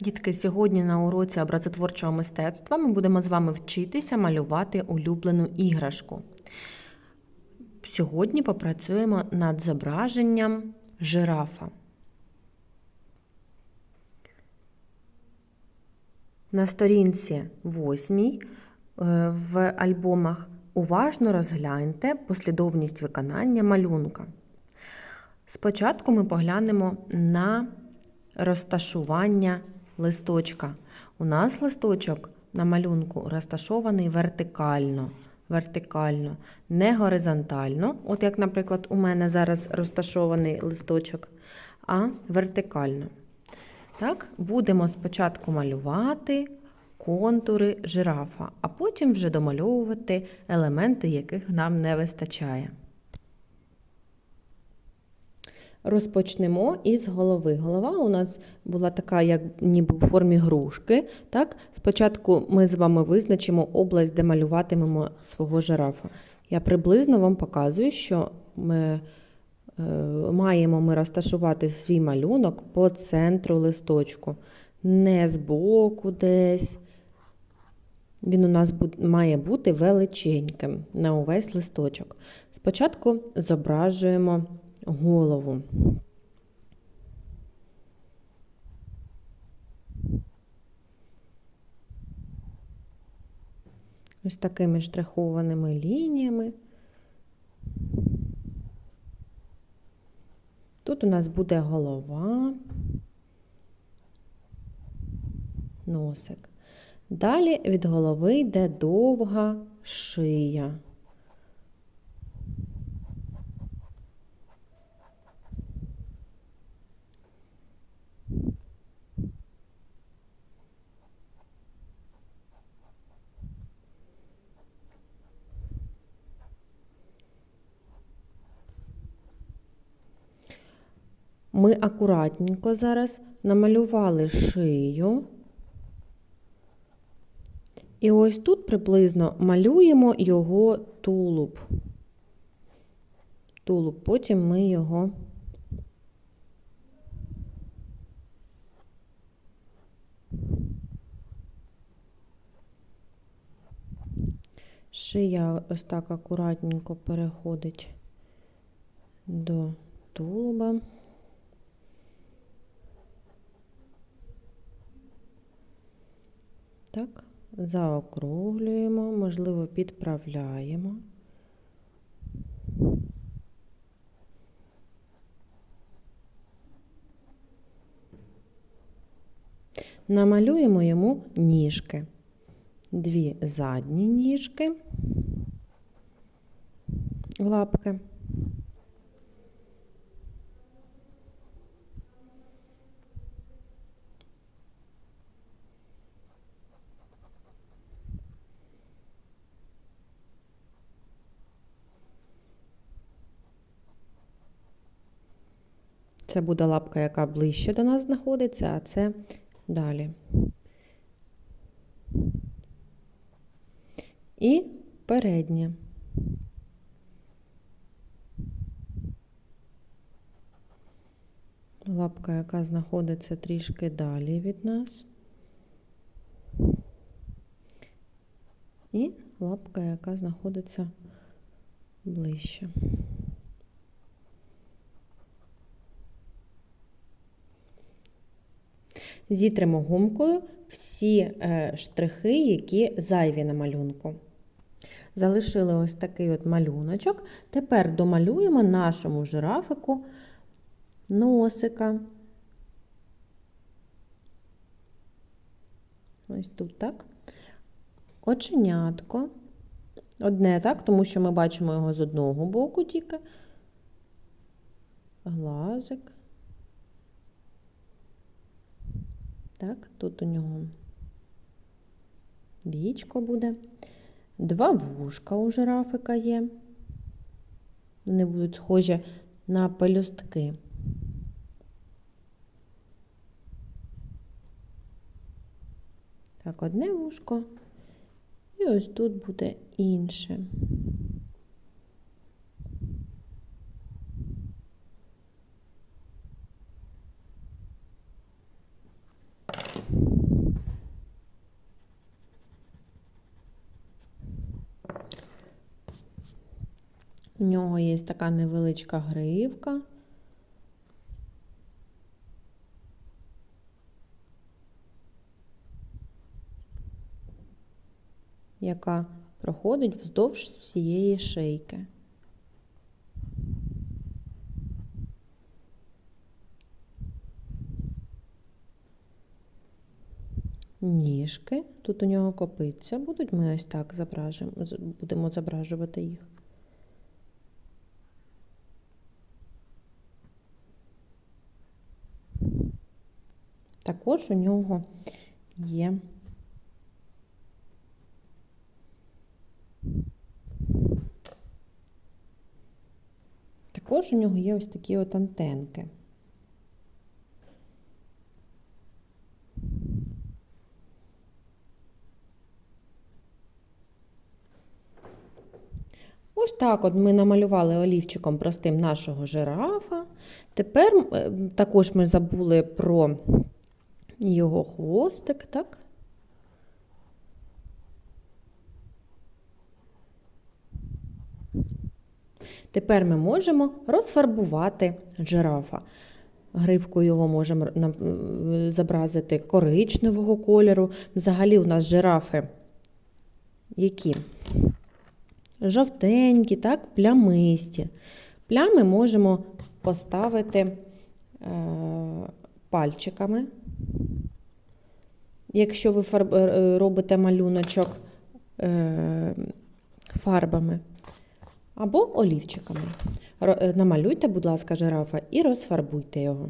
Дітки, сьогодні на уроці образотворчого мистецтва ми будемо з вами вчитися малювати улюблену іграшку. Сьогодні попрацюємо над зображенням жирафа. На сторінці 8 в альбомах уважно розгляньте послідовність виконання малюнка. Спочатку ми поглянемо на розташування листочка. У нас листочок на малюнку розташований вертикально, вертикально, не горизонтально, от як, наприклад, у мене зараз розташований листочок, а вертикально. Так, будемо спочатку малювати контури жирафа, а потім вже домальовувати елементи, яких нам не вистачає. Розпочнемо із голови. Голова у нас була така, як ніби у формі грушки. Так? Спочатку ми з вами визначимо область, де малюватимемо свого жирафа. Я приблизно вам показую, що ми е, маємо ми розташувати свій малюнок по центру листочку, не збоку десь. Він у нас має бути величеньким на увесь листочок. Спочатку зображуємо голову. Ось такими штрихованими лініями. Тут у нас буде голова, носик. Далі від голови йде довга шия. Ми акуратненько зараз намалювали шию. І ось тут приблизно малюємо його тулуб. Тулуб, потім ми його шия ось так акуратненько переходить до тулуба. Так, заокруглюємо, можливо, підправляємо. Намалюємо йому ніжки. Дві задні ніжки, лапки. Це буде лапка, яка ближче до нас знаходиться, а це далі. І переднє. Лапка, яка знаходиться трішки далі від нас. І лапка, яка знаходиться ближче. Зітримо гумкою всі е, штрихи, які зайві на малюнку. Залишили ось такий от малюночок. Тепер домалюємо нашому жирафику носика. Ось тут так. Оченятко. Одне так, тому що ми бачимо його з одного боку тільки. Глазик. Так, тут у нього вічко буде. Два вушка у жирафика є. Вони будуть схожі на пелюстки. Так, одне вушко. І ось тут буде інше. У нього є така невеличка гривка. яка проходить вздовж всієї шийки. Ніжки, тут у нього копиться будуть, ми ось так зображимо, будемо зображувати їх. Також у нього є Також у нього є ось такі от антенки. Ось так от ми намалювали олівчиком простим нашого жирафа. Тепер е, також ми забули про його хвостик, так? Тепер ми можемо розфарбувати жирафа. Гривку його можемо зобразити коричневого кольору. Взагалі у нас жирафи які? Жовтенькі, так, плямисті. Плями можемо поставити е, пальчиками. Якщо ви фарб, е, робите малюночок е, фарбами або олівчиками. Е, Намалюйте, будь ласка, жирафа і розфарбуйте його.